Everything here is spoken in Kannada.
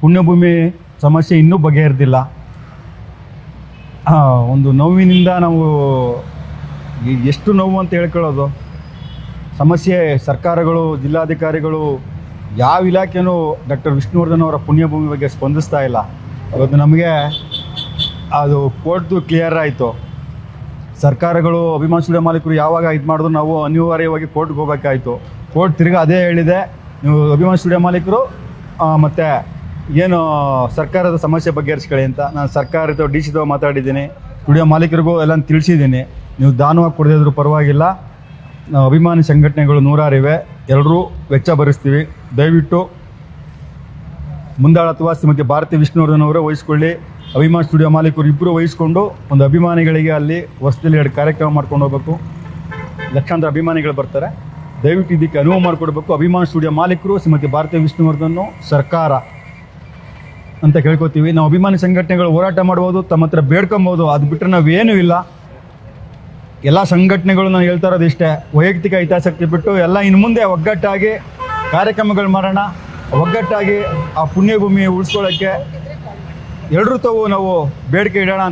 ಪುಣ್ಯಭೂಮಿ ಸಮಸ್ಯೆ ಇನ್ನೂ ಬಗೆಹರಿದಿಲ್ಲ. ಒಂದು ನೋವಿನಿಂದ ನಾವು ಎಷ್ಟು ನೋವು ಅಂತ ಹೇಳ್ಕೊಳ್ಳೋದು. ಸಮಸ್ಯೆ ಸರ್ಕಾರಗಳು, ಜಿಲ್ಲಾಧಿಕಾರಿಗಳು ಯಾವ ಇಲಾಖೆಯೂ ಡಾಕ್ಟರ್ ವಿಷ್ಣುವರ್ಧನ್ ಅವರ ಪುಣ್ಯಭೂಮಿ ಬಗ್ಗೆ ಸ್ಪಂದಿಸ್ತಾ ಇಲ್ಲ. ಇವತ್ತು ನಮಗೆ ಅದು ಕೋರ್ಟ್ದು ಕ್ಲಿಯರ್ ಆಯಿತು. ಸರ್ಕಾರಗಳು ಅಭಿಮಾನ ಸ್ಟುಡಿಯೋ ಮಾಲೀಕರು ಯಾವಾಗ ಇದು ಮಾಡಿದ್ರು ನಾವು ಅನಿವಾರ್ಯವಾಗಿ ಕೋರ್ಟ್ಗೆ ಹೋಗಬೇಕಾಯಿತು. ಕೋರ್ಟ್ ತಿರ್ಗಿ ಅದೇ ಹೇಳಿದೆ. ನೀವು ಅಭಿಮಾನ ಸ್ಟುಡಿಯೋ ಮಾಲೀಕರು ಮತ್ತೆ ಏನು ಸರ್ಕಾರದ ಸಮಸ್ಯೆ ಬಗೆಹರಿಸ್ಕೊಳ್ಳಿ ಅಂತ ನಾನು ಸರ್ಕಾರದ ಡಿ ಸಿದವ ಮಾತಾಡಿದ್ದೀನಿ. ಸ್ಟುಡಿಯೋ ಮಾಲೀಕರಿಗೂ ಎಲ್ಲ ತಿಳಿಸಿದ್ದೀನಿ. ನೀವು ದಾನವಾಗಿ ಕೊಡದಿದ್ರು ಪರವಾಗಿಲ್ಲ. ನಾವು ಅಭಿಮಾನಿ ಸಂಘಟನೆಗಳು ನೂರಾರಿವೆ. ಎಲ್ಲರೂ ವೆಚ್ಚ ಭರಿಸ್ತೀವಿ. ದಯವಿಟ್ಟು ಮುಂದಾಳತ್ವ ಶ್ರೀಮತಿ ಭಾರತಿ ವಿಷ್ಣುವರ್ಧನ್ ಅವರೇ ವಹಿಸ್ಕೊಳ್ಳಿ. ಅಭಿಮಾನ ಸ್ಟುಡಿಯೋ ಮಾಲೀಕರು ಇಬ್ಬರು ವಹಿಸ್ಕೊಂಡು ಒಂದು ಅಭಿಮಾನಿಗಳಿಗೆ ಅಲ್ಲಿ ವರ್ಷದಲ್ಲಿ ಎರಡು ಕಾರ್ಯಕ್ರಮ ಮಾಡ್ಕೊಂಡು ಹೋಗ್ಬೇಕು. ಲಕ್ಷಾಂತರ ಅಭಿಮಾನಿಗಳು ಬರ್ತಾರೆ. ದಯವಿಟ್ಟು ಇದಕ್ಕೆ ಅನುವು ಮಾಡಿಕೊಡ್ಬೇಕು. ಅಭಿಮಾನ ಸ್ಟುಡಿಯೋ ಮಾಲೀಕರು, ಶ್ರೀಮತಿ ಭಾರತೀಯ ವಿಷ್ಣುವರ್ಧನ್ ಸರ್ಕಾರ ಅಂತ ಕೇಳ್ಕೊತೀವಿ. ನಾವು ಅಭಿಮಾನಿ ಸಂಘಟನೆಗಳು ಹೋರಾಟ ಮಾಡ್ಬೋದು, ತಮ್ಮ ಹತ್ರ ಬೇಡ್ಕೊಬೋದು. ಅದು ಬಿಟ್ಟರೆ ನಾವೇನೂ ಇಲ್ಲ. ಎಲ್ಲ ಸಂಘಟನೆಗಳು ನಾನು ಹೇಳ್ತಾ ಇರೋದು ಇಷ್ಟೇ. ವೈಯಕ್ತಿಕ ಹಿತಾಸಕ್ತಿ ಬಿಟ್ಟು ಎಲ್ಲ ಇನ್ನು ಮುಂದೆ ಒಗ್ಗಟ್ಟಾಗಿ ಕಾರ್ಯಕ್ರಮಗಳು ಮಾಡೋಣ. ಒಗ್ಗಟ್ಟಾಗಿ ಆ ಪುಣ್ಯಭೂಮಿ ಉಳಿಸ್ಕೊಳ್ಳೋಕ್ಕೆ ಎಲ್ಲರೂ ತಾವು ನಾವು ಬೇಡಿಕೆ ಇಡೋಣ